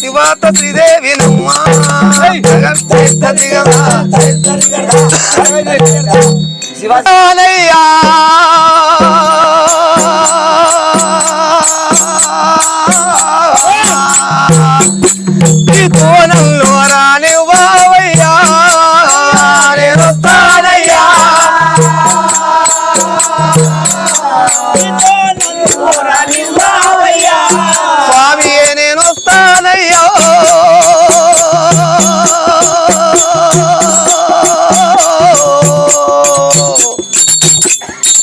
శివాత శ్రీదేవి. శివానయ్యా.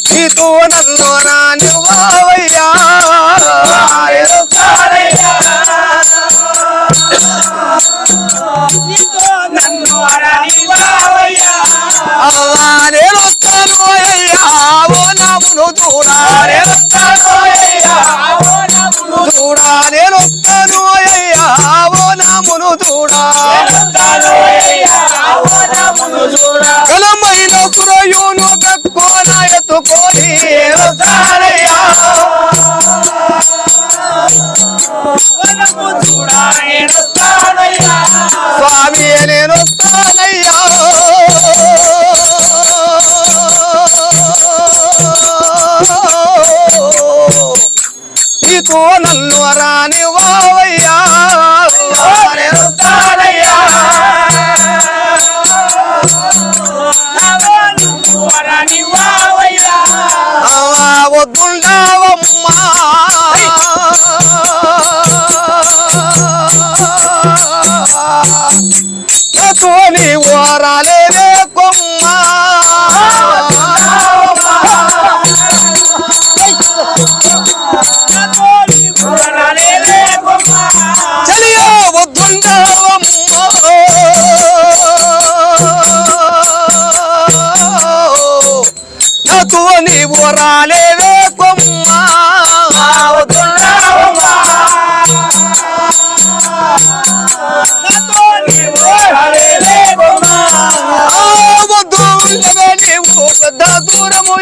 నీతో నన్ను రాని నాతోని ఓరాలేదే కొమ్మా. చలియో వద్దుండావమ్మా నాతోని ఓరాలేదే దూరము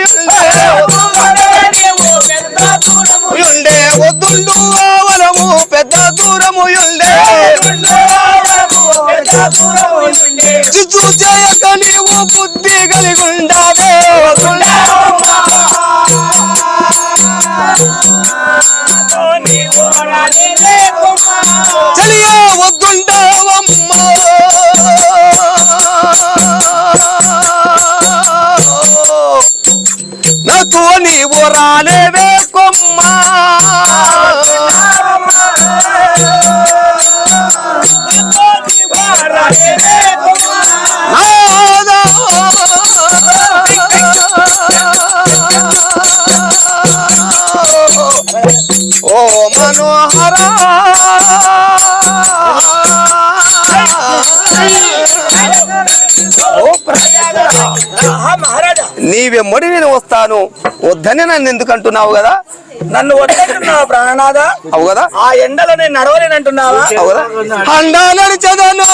ఉండే వద్దుండు ఆవలము పెద్ద దూరము ఉండే చిచ్చు చేయక నీవు బుద్ధి ఓ మనోహర. ఓ మహారాజా. నీవెమ్మడి నేను వస్తాను. వద్దని నన్ను ఎందుకు అంటున్నావు కదా? నన్ను వద్దంటున్నావా ప్రాణనాథ? అవు కదా? ఆ ఎండలో నేను నడవలేనంటున్నావా అవు కదా? అండా నడిచదను.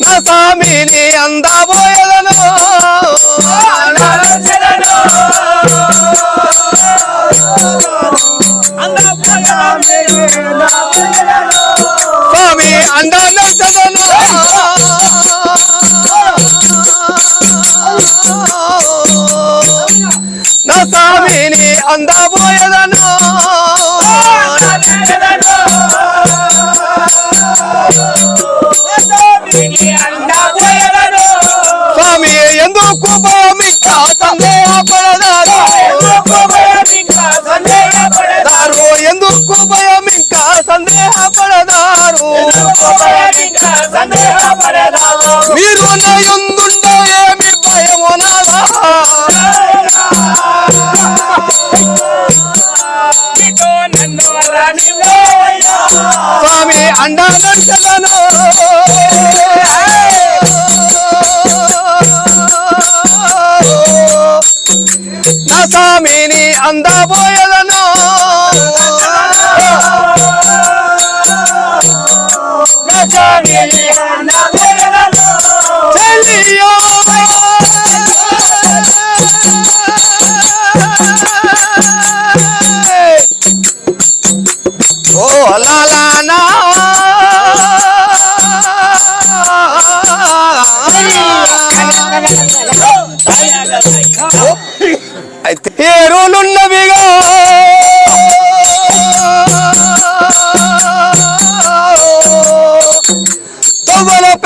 నా స్వామిని అందబోయదను. స్వామి నా అందబోయదను. అందబోయదను. స్వామి అండా నడిచదను నా స్వామిని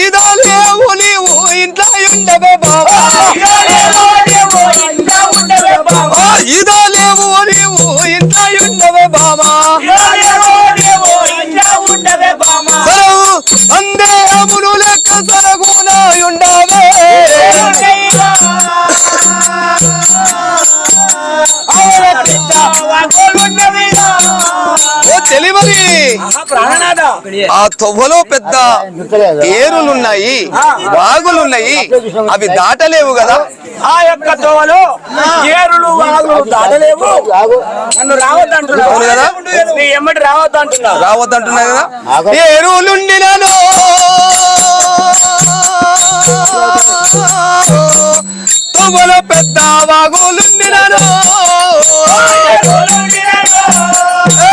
ఇదో లేవు నీవు ఇంట్లో ఉండవే బాబా ఇదో లేవు నీవు ఇంట్లో ఉండవే బాబా సరవు అందే అములు లెక్క సరగున ఉండవే. ఓ తెలివరి ప్రాణనాథ. ఆ తొవ్వలో పెద్ద ఏరులున్నాయి వాగులున్నాయి అవి దాటలేవు కదా. ఆ యొక్క తోవలో ఏరులు వాగులు దాటలేవు. నన్ను రావద్దంటున్నావు. కదా? నీ ఎమ్మటి రావద్దంటున్నావు. రావద్దంటున్నా కదా. ఏరులుండినను తొవ్వల పెద్ద వాగులుండినను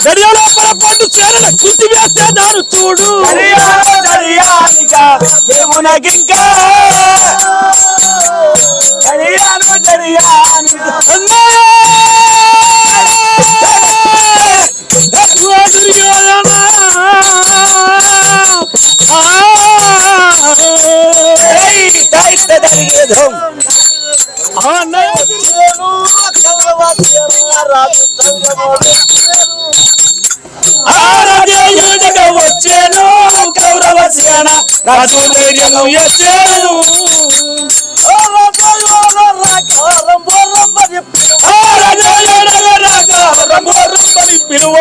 పండు చేరల కుట్టి వేస్తే దారు చూడు దేవునకింకా కళ్యాణం వచ్చాను కౌరవ సేన రాజు ధైర్యము ఎచ్చాను పిలువ.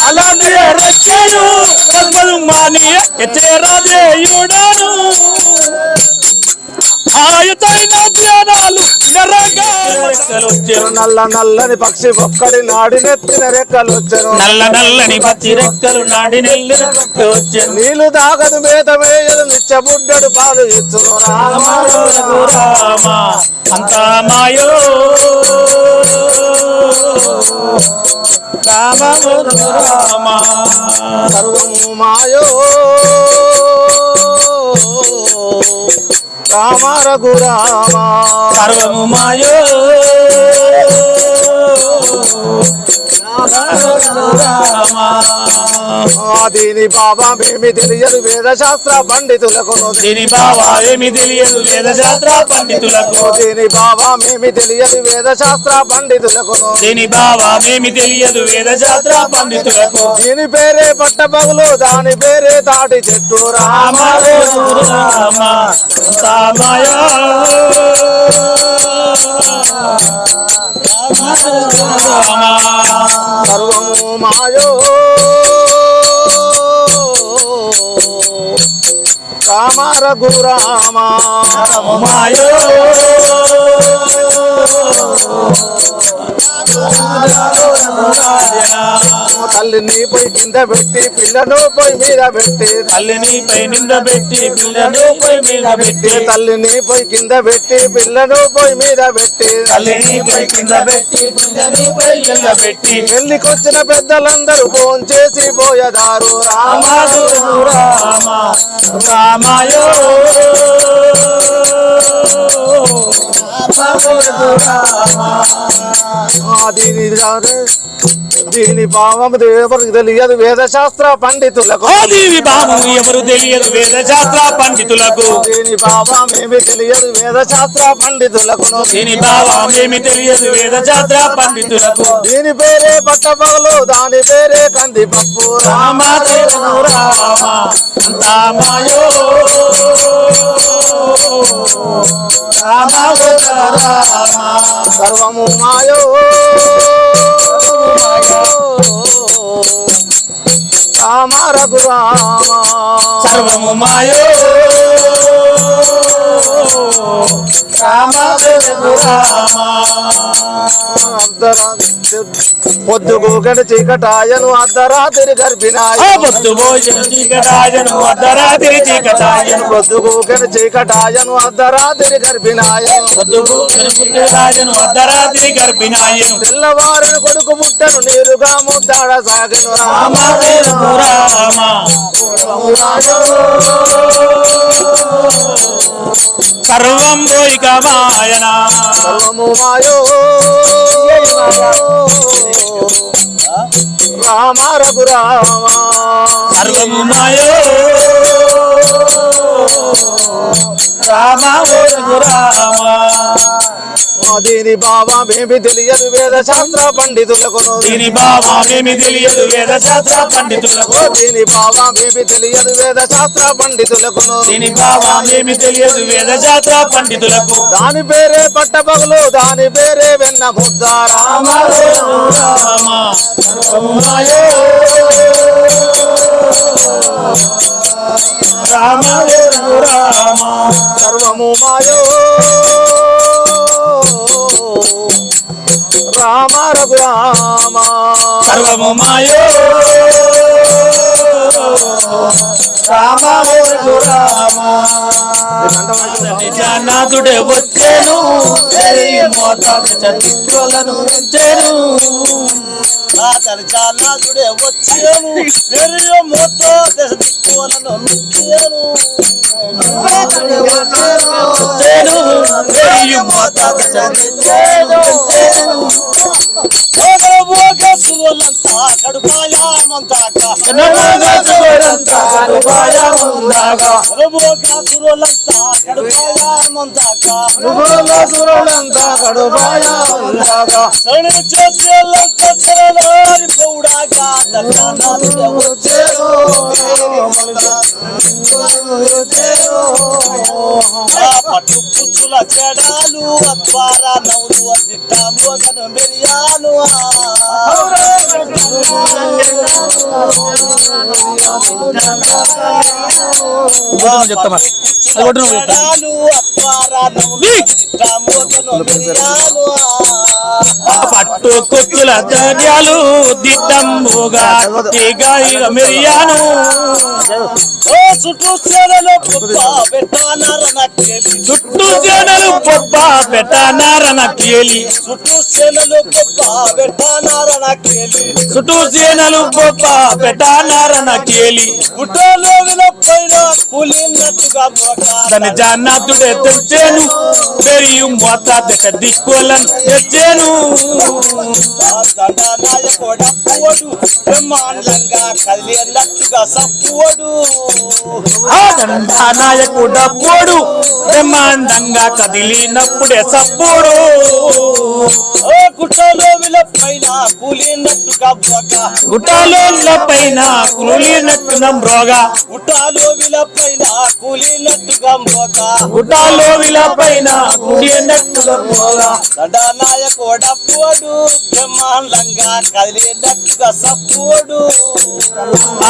అలాంటి రచ్చను మాని ఎచ్చేరాజేయుడను నల్ల నల్లని పక్షి ఒక్కడి నాడి నెత్తిన రెక్కలు వచ్చను నల్ల నల్లని పచ్చి రెక్కలు నాడి నెల్లి వచ్చాను నీళ్ళు దాగదు మేత వేయదు నిచ్చబుడ్డడు పాలు ఇచ్చును. రామ రామ అంతా మాయో. రామ రామ. సర్వము మాయో. రామ రఘురామ సర్వము మాయో. దీని బాబా మేమి తెలియదు వేద శాస్త్ర పండితులకు. దీని బావా ఏమి తెలియదు వేద శాస్త్ర పండితులకు. దీని బాబా మేమి తెలియదు వేద శాస్త్ర పండితులకు. దీని బావా ఏమి తెలియదు వేద శాస్త్ర పండితులకు. దీని పేరే పట్టపగులు దాని పేరే తాటి చెట్టు. రామ రామ రామ అంతా మాయా రామ సర్వము మాయో రామ రఘురామ మాయో తల్లిని పోయి కింద పెట్టి పిల్లను పోయి మీద పెట్టి. తల్లిని పై నింద పెట్టి పిల్లను పై మీద పెట్టి. తల్లిని పోయి కింద పెట్టి పిల్లను పోయి మీద పెట్టి. తల్లిని పై కింద పెట్టి పిల్లని పై కింద పెట్టి. పెళ్ళికొచ్చిన పెద్దలందరూ ఫోన్ చేసి పోయేదారు. రామ రామాదు రామ రామాయో ఆ దీని దీని భావం ఎవరికి తెలియదు. వేద శాస్త్ర పండితులకు ఆదివి భావం ఎవరు తెలియదు. వేద శాస్త్ర పండితులకు. దీని భావం ఏమి తెలియదు. వేద శాస్త్ర పండితులకు. దీని భావం ఏమి తెలియదు. వేద శాస్త్ర పండితులకు. దీని పేరే పట్టపగలు దాని పేరే కందిపప్పు. రామ రామ రామ రామాయో రామ రామ. సర్వము మాయో. రామ రఘురామ. సర్వము మాయో రామ గడి చీకటాయను అర్ధరాత్రి గర్భిణాయ చీకటాయను అర్ధరాత్రి చీకటాయను. పొద్దుగు గడి చీకటాయను అర్ధరాత్రి గర్భిణాయ పొద్దు రాజను అర్ధరాత్రి గర్భిణాయను. తెల్లవారిని కొడుకు ముట్టను నీరుగా ముద్దాడ సాగను రామ రామ. రామ సర్వం పోయిక మాయన సర్వము మాయో రామ రఘురామ. సర్వము మాయో రామ రామ దీని బాబా మేమి తెలియదు వేద శాస్త్ర పండితులకు. దీని భావమేమి తెలియదు వేద శాస్త్ర పండితులకు. దీని బాబా మేమి తెలియదు వేద శాస్త్ర పండితులకు. దీని భావమేమి తెలియదు వేద శాస్త్ర పండితులకు. దాని పేరే పట్టపగలు దాని పేరే వెన్న ముద్ద. రామ రామ రామ సర్వము మాయో. రామ రఘు రామ. సర్వము మాయో. రామ రామ. నిజానాథుడే వచ్చాను మోతాదు చరిత్రలను వచ్చాను అతని జానాథుడే వచ్చాను వెర్రి మొత్త దశ దిక్కువలను కడుపాయామంతా నమోగసురంతా సురులంతా కడుపాయ ఉందాగా. పట్టు పుచ్చుల చెడాలు అద్వారా నవ్వులు అదిట్ట మోగను మెరియాను ఆ అద్వారా నవ్వులు అదిట్ట మోగను మెరియాను పట్టు కొచ్చుల ధాన్యాలు దిట్టంబుగా తీగ మిరియాను చుట్టూ నక్కేలి చుట్టూ జనలు పొప్ప పెట్టనారన కేలి. చుట్టూ చేలలో పుప్ప పెట్టానర నక్కేలి చుట్టూ జనలు పొప్ప పెట్టనారన కేలి. గుట్టలో వినపైన కూలినట్టుగా దాని జానాథుడే తెచ్చాను. పెరిగి మోత దిక్కులను తెచ్చాను. నాయకుడప్పువడు బ్రహ్మాండంగా కదిలినట్టుగా సప్పువడు. ఆ నాయకుడ పోడు బ్రహ్మాండంగా కదిలినప్పుడే సప్పుడు ఓ గుట్టలో విలపైన కూలినట్టుగా మోగ గుట్టాలో పైన కులినట్టున మ్రోగా గుట్టాలో విలపైన కూలినట్టుగా మోగ గుట్టాలో విల పైన కులినట్టు దండనాయకుడప్పుడు బ్రహ్మాండంగా కదిలేటట్టుగా సప్పుడు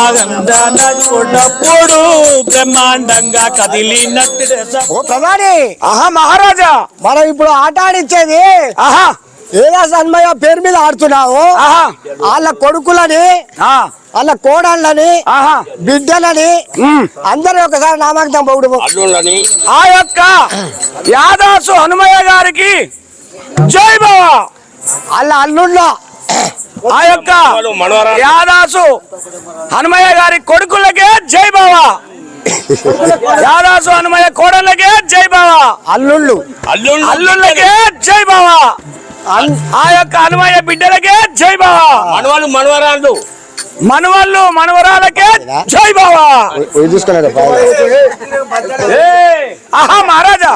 ఆగందనప్పుడు బ్రహ్మాండంగా కదిలినట్టు ఓ ప్రధాని! ఆహా మహారాజా! మనం ఇప్పుడు ఆట ఆడిచ్చేది ఆహా! ఏదా సన్మయ పేరు మీద ఆడుతున్నావు? ఆహా! వాళ్ళ కొడుకులని ఆ, వాళ్ళ కోడళ్ళని ఆహా! బిడ్డలని. అందరూ ఒకసారి నామాంకితం పొగుడు ఆ యొక్క యాదాసు హనుమయ్య గారికి జై బావా వాళ్ళ అల్లుళ్ళో. ఆ యొక్క యాదాసు హనుమయ్య గారి కొడుకులకే జై బావా యాదాసు హనుమయ్య కోడళ్ళకే జై బావా అల్లుళ్ళు. అల్లుళ్ళకే జై బావా అన్- ఆ యొక్క హనుమయ్య బిడ్డలకే జై బావా మనవాళ్ళు మనవరాళ్ళు. మనవళ్ళు మనవరాలకే జై బావా. ఏయ్, ఆహా మహారాజా.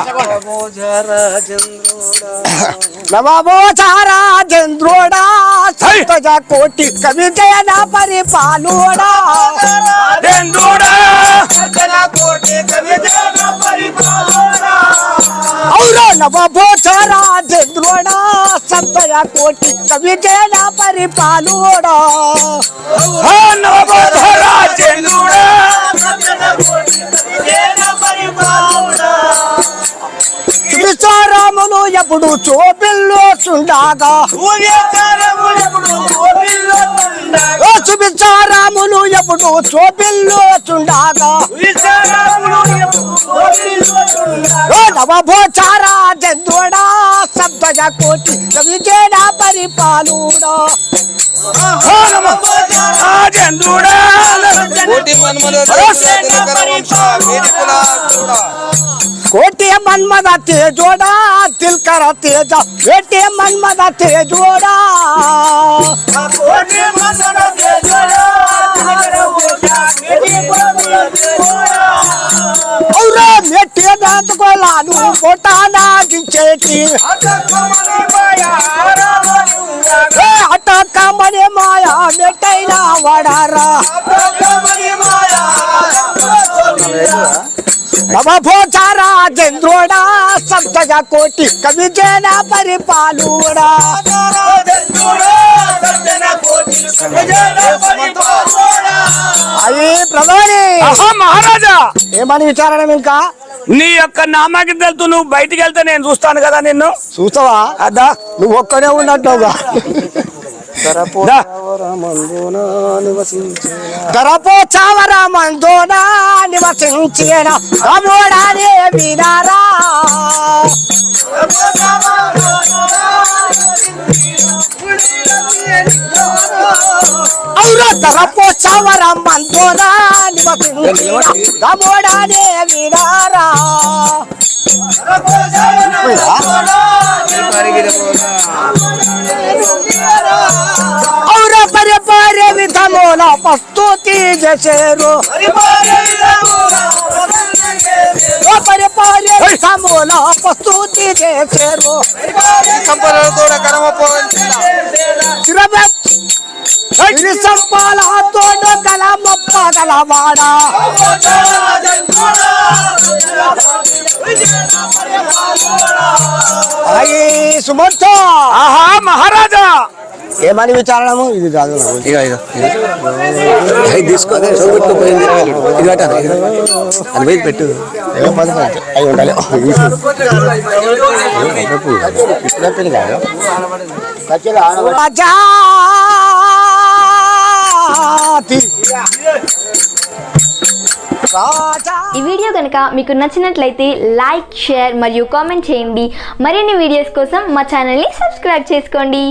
నవాబో చారా చంద్రోడా సంతజ కోటి కవి జయన పరిపాలోడా. చంద్రుడా. ఔరా నవాబో చారా చంద్రోడా కోటి కవి జయన పరిపాలోడా. ఆ విచారములు ఎప్పుడు చోపిల్లో చుండాగా? ఓ ఎప్పుడు చోపిల్లో చుండాగా? ఓ నవభోచారా జందుడా సప్తజ కోటి చేడా పరిపాలుడా. ఆ నవబోధరా చంద్రుడా కోటి మన్మద తేజోడా తిల్కర తేజ వేటి మన్మద తేజోడా ఔరా మెట్టి దాతుకోలాను పొటానా గించేటి ఏ అటక మణి మాయా మెట్టైనా వడారా నవభోచారా చంద్రోడా సప్తజ కోటి కవిజేన పరిపాలుడా అవి ప్రధాని! మహారాజా! ఏమని విచారణ ఇంకా? నీ యొక్క నామాకి తెలుతూ నువ్వు బయటికి వెళ్తే నేను చూస్తాను కదా నిన్ను. చూస్తావా? అదా. నువ్వు ఒక్కనే ఉన్నట్టుగా దా. దరపో చావర మందోనా నివసించిన? రామోడానే వినారా ఔర దరపో చావర మందోనా నివసించిన రామోడానే వినారా ఔర పరి పరి విధముల ప్రస్తుతి ఇరి గల మొప్ప గలవాడా. సుమంత. ఆహా మహారాజా. ఏమని విచారణము? ఇది కాదు. ఇది అది వేసి పెట్టు. అయి ఉండాలి. ఈ వీడియో కనుక మీకు నచ్చినట్లయితే లైక్ షేర్ మరియు కామెంట్ చేయండి. మరిన్ని వీడియోస్ కోసం మా ఛానల్ని సబ్స్క్రైబ్ చేసుకోండి.